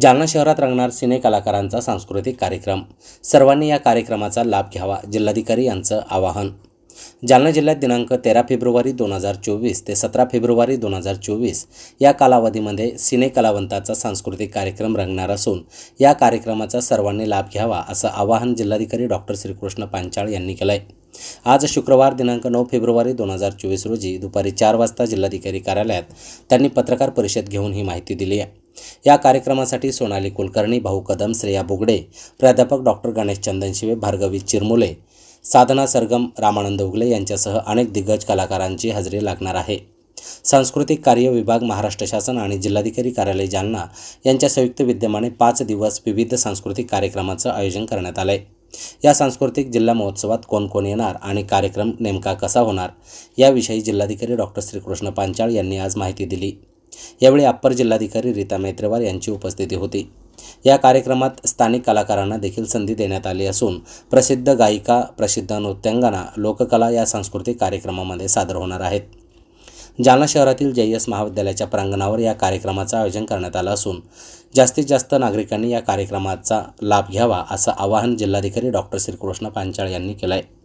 जालना शहरात रंगणार सिने कलाकारांचा सांस्कृतिक कार्यक्रम. सर्वांनी या कार्यक्रमाचा लाभ घ्यावा जिल्हाधिकारी यांचं आवाहन. जालना जिल्ह्यात दिनांक तेरा फेब्रुवारी दोन हजार चोवीस ते सतरा फेब्रुवारी दोन हजार चोवीस या कालावधीमध्ये सिने कलावंताचा सांस्कृतिक कार्यक्रम रंगणार असून या कार्यक्रमाचा सर्वांनी लाभ घ्यावा असं आवाहन जिल्हाधिकारी डॉक्टर श्रीकृष्ण पांचाळ यांनी केलं आहे आज शुक्रवार दिनांक नऊ फेब्रुवारी दोन हजार चोवीस रोजी दुपारी चार वाजता जिल्हाधिकारी कार्यालयात त्यांनी पत्रकार परिषद घेऊन ही माहिती दिली आहे. या कार्यक्रमासाठी सोनाली कुलकर्णी भाऊ कदम श्रेया बुगडे प्राध्यापक डॉक्टर गणेश चंदनशिवे भार्गवी चिरमुले साधना सरगम रामानंद उगले यांच्यासह अनेक दिग्गज कलाकारांची हजेरी लागणार आहे. सांस्कृतिक कार्य विभाग महाराष्ट्र शासन आणि जिल्हाधिकारी कार्यालय जालना यांच्या संयुक्त विद्यमाने पाच दिवस विविध सांस्कृतिक कार्यक्रमाचं आयोजन करण्यात आलं आहे या सांस्कृतिक जिल्हा महोत्सवात कोण कोण येणार आणि कार्यक्रम नेमका कसा होणार याविषयी जिल्हाधिकारी डॉक्टर श्रीकृष्ण पांचाळ यांनी आज माहिती दिली. यावेळी अप्पर जिल्हाधिकारी रीता मैत्रेवार यांची उपस्थिती होती. या कार्यक्रमात स्थानिक कलाकारांना देखील संधी देण्यात आली असून प्रसिद्ध गायिका प्रसिद्ध नृत्यांगना लोककला या सांस्कृतिक कार्यक्रमामध्ये सादर होणार आहेत. जालना शहरातील जे एस महाविद्यालयाच्या प्रांगणावर या कार्यक्रमाचं आयोजन करण्यात आलं असून जास्तीत जास्त नागरिकांनी या कार्यक्रमाचा लाभ घ्यावा असं आवाहन जिल्हाधिकारी डॉक्टर श्रीकृष्ण पांचाळ यांनी केलं आहे